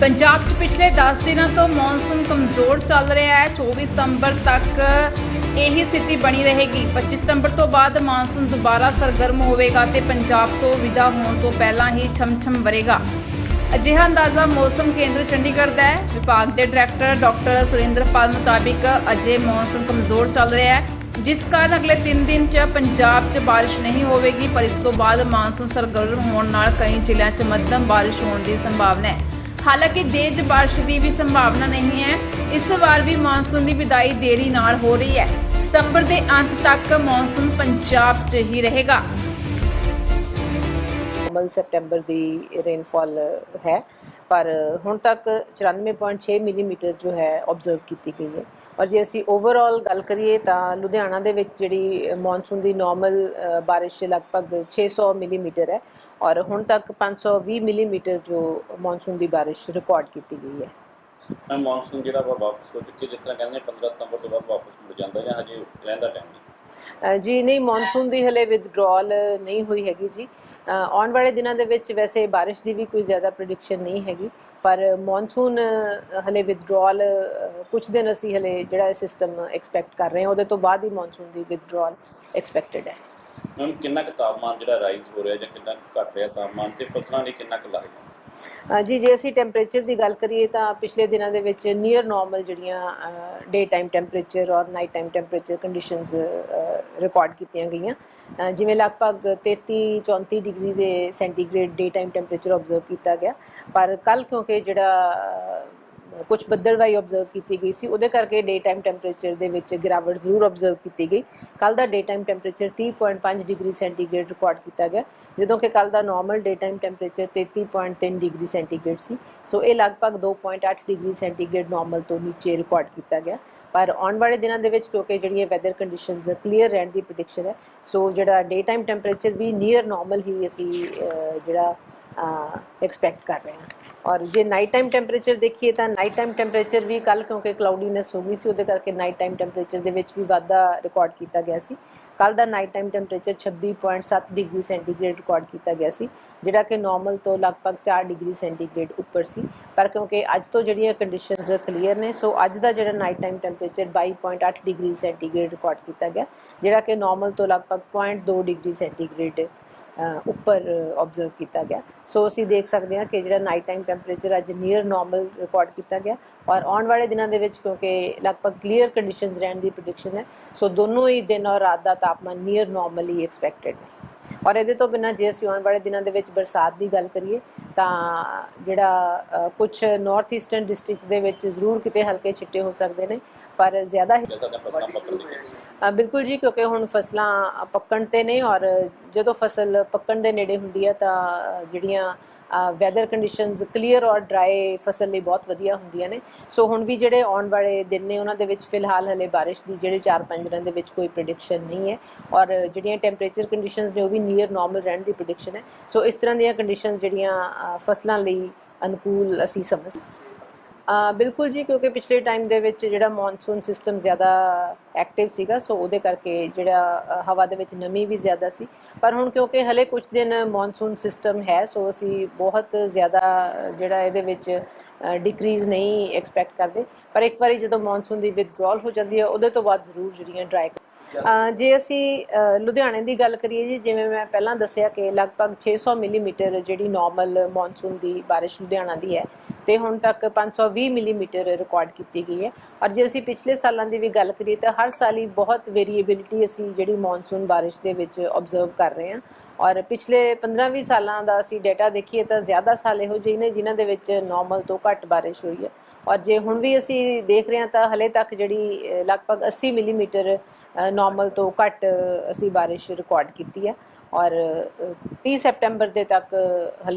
ਪੰਜਾਬ 'ਚ ਪਿਛਲੇ 10 ਦਿਨਾਂ ਤੋਂ ਮੌਨਸੂਨ ਕਮਜ਼ੋਰ ਚੱਲ ਰਿਹਾ ਹੈ। 24 ਸਤੰਬਰ ਤੱਕ ਇਹੀ ਸਥਿਤੀ ਬਣੀ ਰਹੇਗੀ। 25 ਸਤੰਬਰ ਤੋਂ ਬਾਅਦ ਮੌਨਸੂਨ ਦੁਬਾਰਾ ਸਰਗਰਮ ਹੋਵੇਗਾ ਤੇ ਪੰਜਾਬ ਤੋਂ ਵਿਦਾ ਹੋਣ ਤੋਂ ਪਹਿਲਾਂ ਹੀ ਛਮਛਮ ਵਰੇਗਾ। ਅਜਿਹਾ ਅੰਦਾਜ਼ਾ ਮੌਸਮ ਕੇਂਦਰ ਚੰਡੀਗੜ੍ਹ ਦਾ ਹੈ। ਵਿਭਾਗ ਦੇ ਡਾਇਰੈਕਟਰ ਡਾਕਟਰ ਸੁਰਿੰਦਰ ਪਾਲ ਮੁਤਾਬਿਕ ਅਜੇ ਮੌਨਸੂਨ ਕਮਜ਼ੋਰ ਚੱਲ ਰਿਹਾ ਹੈ। ਜਿਸ ਕਾਰਨ ਅਗਲੇ 3 ਦਿਨ 'ਚ ਪੰਜਾਬ 'ਚ ਬਾਰਿਸ਼ ਨਹੀਂ ਹੋਵੇਗੀ, ਪਰ ਇਸ ਤੋਂ ਬਾਅਦ ਮਾਨਸੂਨ ਸਰਗਰਮ ਹੋਣ ਨਾਲ ਕਈ ਜ਼ਿਲ੍ਹਿਆਂ 'ਚ ਮੱਧਮ ਬਾਰਿਸ਼ ਹੋਣ ਦੀ ਸੰਭਾਵਨਾ ਹੈ। ਹਾਲਾਂਕਿ ਤੇਜ਼ ਬਾਰਿਸ਼ ਦੀ ਵੀ ਸੰਭਾਵਨਾ ਨਹੀਂ ਹੈ। ਇਸ ਵਾਰ ਵੀ ਮੌਨਸੂਨ ਦੀ ਵਿਦਾਈ ਦੇਰੀ ਨਾਲ ਹੋ ਰਹੀ ਹੈ। ਸਤੰਬਰ ਦੇ ਅੰਤ ਤੱਕ ਮੌਨਸੂਨ ਪੰਜਾਬ 'ਚ ਹੀ ਰਹੇਗਾ। ਨੋਰਮਲ ਸੈਪਟੈਂਬਰ ਦੀ ਰੇਨਫਾਲ ਹੈ ਪਰ ਹੁਣ ਤੱਕ 94.6 ਮਿਲੀਮੀਟਰ ਜੋ ਹੈ ਆਬਜ਼ਰਵ ਕੀਤੀ ਗਈ ਹੈ। ਔਰ ਜੇ ਅਸੀਂ ਓਵਰਆਲ ਗੱਲ ਕਰੀਏ ਤਾਂ ਲੁਧਿਆਣਾ ਦੇ ਵਿੱਚ ਜਿਹੜੀ ਮੌਨਸੂਨ ਦੀ ਨਾਰਮਲ ਬਾਰਿਸ਼ ਲਗਭਗ 600 ਮਿਲੀਮੀਟਰ ਹੈ ਔਰ ਹੁਣ ਤੱਕ 520 ਮਿਲੀਮੀਟਰ ਜੋ ਮੌਨਸੂਨ ਦੀ ਬਾਰਿਸ਼ ਰਿਕਾਰਡ ਕੀਤੀ ਗਈ ਹੈ। ਮੈਂ ਮੌਨਸੂਨ ਜਿਹੜਾ ਵਾ ਵਾਪਸ ਹੋ ਚੁੱਕੀ ਜਿਸ ਤਰ੍ਹਾਂ ਕਹਿੰਦੇ ਨੇ 15 ਸਤੰਬਰ ਤੋਂ ਬਾਅਦ ਵਾਪਸ ਮੁੜ ਜਾਂਦਾ ਜਾਂ ਹਜੇ ਰਹਿੰਦਾ ਟਾਈਮ ਜੀ ਨਹੀਂ ਮੌਨਸੂਨ ਦੀ ਹਲੇ ਵਿਦਡਰਾਲ ਨਹੀਂ ਹੋਈ ਹੈਗੀ ਜੀ। ਆਉਣ ਵਾਲੇ ਦਿਨਾਂ ਦੇ ਵਿੱਚ ਵੈਸੇ ਬਾਰਿਸ਼ ਦੀ ਵੀ ਕੋਈ ਜ਼ਿਆਦਾ ਪ੍ਰੈਡਿਕਸ਼ਨ ਨਹੀਂ ਹੈਗੀ, ਪਰ ਮੌਨਸੂਨ ਹਲੇ ਵਿਦਡਰਾਲ ਕੁਝ ਦਿਨ ਅਸੀਂ ਹਲੇ ਜਿਹੜਾ ਸਿਸਟਮ ਐਕਸਪੈਕਟ ਕਰ ਰਹੇ ਹਾਂ, ਉਹਦੇ ਤੋਂ ਬਾਅਦ ਹੀ ਮੌਨਸੂਨ ਦੀ ਵਿਦਡਰਾਲ ਐਕਸਪੈਕਟਡ ਹੈ। ਹੁਣ ਕਿੰਨਾ ਕੁ ਤਾਪਮਾਨ ਜਿਹੜਾ ਰਾਈਜ਼ ਹੋ ਰਿਹਾ ਜਾਂ ਕਿੰਨਾ ਕੁ ਘਟ ਰਿਹਾ ਤਾਪਮਾਨ ਤੇ ਫਸਲਾਂ ਲਈ ਕਿੰਨਾ ਕੁ ਲਾਹੇਗਾ ਜੀ, ਜੇ ਅਸੀਂ ਟੈਂਪਰੇਚਰ ਦੀ ਗੱਲ ਕਰੀਏ ਤਾਂ ਪਿਛਲੇ ਦਿਨਾਂ ਦੇ ਵਿੱਚ ਨੀਅਰ ਨਾਰਮਲ ਜਿਹੜੀਆਂ ਡੇ ਟਾਈਮ ਟੈਂਪਰੇਚਰ ਔਰ night time temperature conditions record ਕੀਤੀਆਂ ਗਈਆਂ। ਜਿਵੇਂ ਲਗਭਗ 33 34 ਡਿਗਰੀ ਦੇ centigrade day time temperature observe ਕੀਤਾ ਗਿਆ। ਪਰ ਕੱਲ ਕਿਉਂਕਿ ਜਿਹੜਾ ਕੁਝ ਬੱਦਲਵਾਈ ਆਬਜ਼ਰਵ ਕੀਤੀ ਗਈ ਸੀ, ਉਹਦੇ ਕਰਕੇ ਡੇ ਟਾਈਮ ਟੈਂਪਰੇਚਰ ਦੇ ਵਿੱਚ ਗਿਰਾਵਟ ਜ਼ਰੂਰ ਆਬਜ਼ਰਵ ਕੀਤੀ ਗਈ। ਕੱਲ ਦਾ day time temperature 30.5 degree centigrade record ਕੀਤਾ ਗਿਆ, ਜਦੋਂ ਕਿ ਕੱਲ ਦਾ normal day time temperature 33.3 degree centigrade ਸੀ। ਸੋ ਇਹ ਲਗਭਗ 2.8 ਡਿਗਰੀ ਸੈਂਟੀਗ੍ਰੇਡ ਨਾਰਮਲ ਤੋਂ ਨੀਚੇ ਰਿਕਾਰਡ ਕੀਤਾ ਗਿਆ। ਪਰ ਆਉਣ ਵਾਲੇ ਦਿਨਾਂ ਦੇ ਵਿੱਚ, ਕਿਉਂਕਿ ਜਿਹੜੀਆਂ ਵੈਦਰ ਕੰਡੀਸ਼ਨਸ ਕਲੀਅਰ ਰਹਿਣ ਦੀ ਪ੍ਰੈਡਿਕਸ਼ਨ ਹੈ। ਸੋ ਜਿਹੜਾ ਡੇ ਟਾਈਮ ਟੈਂਪਰੇਚਰ ਵੀ ਨੀਅਰ ਨਾਰਮਲ ਹੀ ਅਸੀਂ ਜਿਹੜਾ ਐਕਸਪੈਕਟ ਕਰ ਰਹੇ ਹਾਂ ਔਰ ਜੇ ਨਾਈਟ ਟਾਈਮ ਟੈਂਪਰੇਚਰ ਦੇਖੀਏ ਤਾਂ ਨਾਈਟ ਟਾਈਮ ਟੈਂਪਰੇਚਰ ਵੀ ਕੱਲ ਕਿਉਂਕਿ ਕਲਾਉਡੀਨੈਸ ਹੋ ਗਈ ਸੀ ਉਹਦੇ ਕਰਕੇ ਨਾਈਟ ਟਾਈਮ ਟੈਂਪਰੇਚਰ ਦੇ ਵਿੱਚ ਵੀ ਵਾਧਾ ਰਿਕਾਰਡ ਕੀਤਾ ਗਿਆ ਸੀ ਕੱਲ ਦਾ night time temperature 26.7 degree centigrade record ਕੀਤਾ ਗਿਆ ਸੀ ਜਿਹੜਾ ਕਿ ਨਾਰਮਲ ਤੋਂ ਲਗਭਗ 4 ਡਿਗਰੀ ਸੈਂਟੀਗ੍ਰੇਡ ਉੱਪਰ ਸੀ ਪਰ ਕਿਉਂਕਿ ਅੱਜ ਤੋਂ ਜਿਹੜੀਆਂ ਕੰਡੀਸ਼ਨਸ ਕਲੀਅਰ ਨੇ ਸੋ ਅੱਜ ਦਾ ਜਿਹੜਾ night time temperature 22.8 degree centigrade record ਕੀਤਾ ਗਿਆ ਜਿਹੜਾ ਕਿ ਨਾਰਮਲ ਤੋਂ ਲਗਭਗ 0.2 ਡਿਗਰੀ ਸੈਂਟੀਗ੍ਰੇਡ ਅ, ਉੱਪਰ ਆਬਜ਼ਰਵ ਕੀਤਾ ਗਿਆ ਸੋ ਅਸੀਂ ਦੇਖ ਸਕਦੇ ਹਾਂ ਕਿ ਜਿਹੜਾ ਨਾਈਟ ਟਾਈਮ ਟੈਂਪਰੇਚਰ ਅੱਜ ਨੀਅਰ ਨਾਰਮਲ ਰਿਕਾਰਡ ਕੀਤਾ ਗਿਆ ਔਰ ਆਉਣ ਵਾਲੇ ਦਿਨਾਂ ਦੇ ਵਿੱਚ ਕਿਉਂਕਿ ਲਗਭਗ ਕਲੀਅਰ ਕੰਡੀਸ਼ਨਸ ਰਹਿਣ ਦੀ ਪ੍ਰੈਡਿਕਸ਼ਨ ਹੈ ਸੋ ਦੋਨੋਂ ਹੀ ਦਿਨ ਔਰ ਰਾਤ ਦਾ ਤਾਪਮਾਨ ਨੀਅਰ ਨਾਰਮਲੀ ਐਕਸਪੈਕਟਡ ਹੈ। ਔਰ ਇਹਦੇ ਤੋਂ ਬਿਨਾਂ ਜੇ ਅਸੀਂ ਆਉਣ ਵਾਲੇ ਦਿਨਾਂ ਦੇ ਵਿੱਚ ਬਰਸਾਤ ਦੀ ਗੱਲ ਕਰੀਏ ਤਾਂ ਜਿਹੜਾ ਕੁਝ ਨਾਰਥ ਈਸਟਰਨ ਡਿਸਟ੍ਰਿਕਟਸ ਦੇ ਵਿੱਚ ਜ਼ਰੂਰ ਕਿਤੇ ਹਲਕੇ ਛਿੱਟੇ ਹੋ ਸਕਦੇ ਨੇ ਪਰ ਜ਼ਿਆਦਾ ਬਿਲਕੁਲ ਜੀ ਕਿਉਂਕਿ ਹੁਣ ਫਸਲਾਂ ਪੱਕਣ ਤੇ ਨੇ ਔਰ ਜਦੋਂ ਫਸਲ ਪੱਕਣ ਦੇ ਨੇੜੇ ਹੁੰਦੀ ਹੈ ਤਾਂ ਜਿਹੜੀਆਂ ਵੈਦਰ ਕੰਡੀਸ਼ਨਸ ਕਲੀਅਰ ਔਰ ਡਰਾਈ ਫਸਲ ਲਈ ਬਹੁਤ ਵਧੀਆ ਹੁੰਦੀਆਂ ਨੇ। ਸੋ ਹੁਣ ਵੀ ਜਿਹੜੇ ਆਉਣ ਵਾਲੇ ਦਿਨ ਨੇ ਉਹਨਾਂ ਦੇ ਵਿੱਚ ਫਿਲਹਾਲ ਹਲੇ ਬਾਰਿਸ਼ ਦੀ ਜਿਹੜੇ 4-5 ਦਿਨਾਂ ਦੇ ਵਿੱਚ ਕੋਈ ਪ੍ਰੈਡਿਕਸ਼ਨ ਨਹੀਂ ਹੈ। ਔਰ ਜਿਹੜੀਆਂ ਟੈਂਪਰੇਚਰ ਕੰਡੀਸ਼ਨਸ ਨੇ ਉਹ ਵੀ ਨੀਅਰ ਨਾਰਮਲ ਰਹਿਣ ਦੀ ਪ੍ਰੈਡਿਕਸ਼ਨ ਹੈ। ਸੋ ਇਸ ਤਰ੍ਹਾਂ ਦੀਆਂ ਕੰਡੀਸ਼ਨਸ ਜਿਹੜੀਆਂ ਫਸਲਾਂ ਲਈ ਅਨੁਕੂਲ ਅਸੀਂ ਸਮਝ ਅ, ਬਿਲਕੁਲ ਜੀ ਕਿਉਂਕਿ ਪਿਛਲੇ ਟਾਈਮ ਦੇ ਵਿੱਚ ਜਿਹੜਾ ਮੌਨਸੂਨ ਸਿਸਟਮ ਜ਼ਿਆਦਾ ਐਕਟਿਵ ਸੀਗਾ ਸੋ ਉਹਦੇ ਕਰਕੇ ਜਿਹੜਾ ਹਵਾ ਦੇ ਵਿੱਚ ਨਮੀ ਵੀ ਜ਼ਿਆਦਾ ਸੀ। ਪਰ ਹੁਣ ਕਿਉਂਕਿ ਹਲੇ ਕੁਝ ਦਿਨ ਮੌਨਸੂਨ ਸਿਸਟਮ ਹੈ ਸੋ ਅਸੀਂ ਬਹੁਤ ਜ਼ਿਆਦਾ ਜਿਹੜਾ ਇਹਦੇ ਵਿੱਚ ਡਿਕਰੀਜ਼ ਨਹੀਂ ਐਕਸਪੈਕਟ ਕਰਦੇ। ਪਰ ਇੱਕ ਵਾਰੀ ਜਦੋਂ ਮੌਨਸੂਨ ਦੀ ਵਿਦਡਰਾਲ ਹੋ ਜਾਂਦੀ ਹੈ ਉਹਦੇ ਤੋਂ ਬਾਅਦ ਜ਼ਰੂਰ ਜਿਹੜੀਆਂ ਡਰਾਈ ਜੇ ਅਸੀਂ ਲੁਧਿਆਣੇ ਦੀ ਗੱਲ ਕਰੀਏ ਜੀ ਜਿਵੇਂ ਮੈਂ ਪਹਿਲਾਂ ਦੱਸਿਆ ਕਿ ਲਗਭਗ 600 ਮਿਲੀਮੀਟਰ ਜਿਹੜੀ ਨਾਰਮਲ ਮੌਨਸੂਨ ਦੀ ਬਾਰਿਸ਼ ਲੁਧਿਆਣਾ ਦੀ ਹੈ ਤੇ ਹੁਣ ਤੱਕ 520 ਮਿਲੀਮੀਟਰ ਰਿਕਾਰਡ ਕੀਤੀ ਗਈ ਹੈ। ਔਰ ਜੇ ਅਸੀਂ ਪਿਛਲੇ ਸਾਲਾਂ ਦੀ ਵੀ ਗੱਲ ਕਰੀਏ ਤਾਂ ਹਰ ਸਾਲ ਹੀ ਬਹੁਤ ਵੇਰੀਏਬਿਲਿਟੀ ਅਸੀਂ ਜਿਹੜੀ ਮੌਨਸੂਨ ਬਾਰਿਸ਼ ਦੇ ਵਿੱਚ ਆਬਜ਼ਰਵ ਕਰ ਰਹੇ ਹਾਂ। ਔਰ ਪਿਛਲੇ 15-20 ਸਾਲਾਂ ਦਾ ਅਸੀਂ ਡਾਟਾ ਦੇਖੀਏ ਤਾਂ ਜ਼ਿਆਦਾ ਸਾਲ ਇਹੋ ਜਿਹੇ ਨੇ ਜਿਨ੍ਹਾਂ ਦੇ ਵਿੱਚ ਨਾਰਮਲ ਤੋਂ ਘੱਟ ਬਾਰਿਸ਼ ਹੋਈ ਹੈ। ਔਰ ਜੇ ਹੁਣ ਵੀ ਅਸੀਂ ਦੇਖ ਰਹੇ ਹਾਂ ਤਾਂ ਹਲੇ ਤੱਕ ਜਿਹੜੀ ਅ, ਲਗਭਗ 80 ਮਿਲੀਮੀਟਰ ਨਾਰਮਲ ਤੋਂ ਘੱਟ ਅ, ਅਸੀਂ ਬਾਰਿਸ਼ ਰਿਕਾਰਡ ਕੀਤੀ ਹੈ। ਔਰ ਅ, 30 ਸੈਪਟੈਂਬਰ ਦੇ ਤੱਕ ਹਲੇ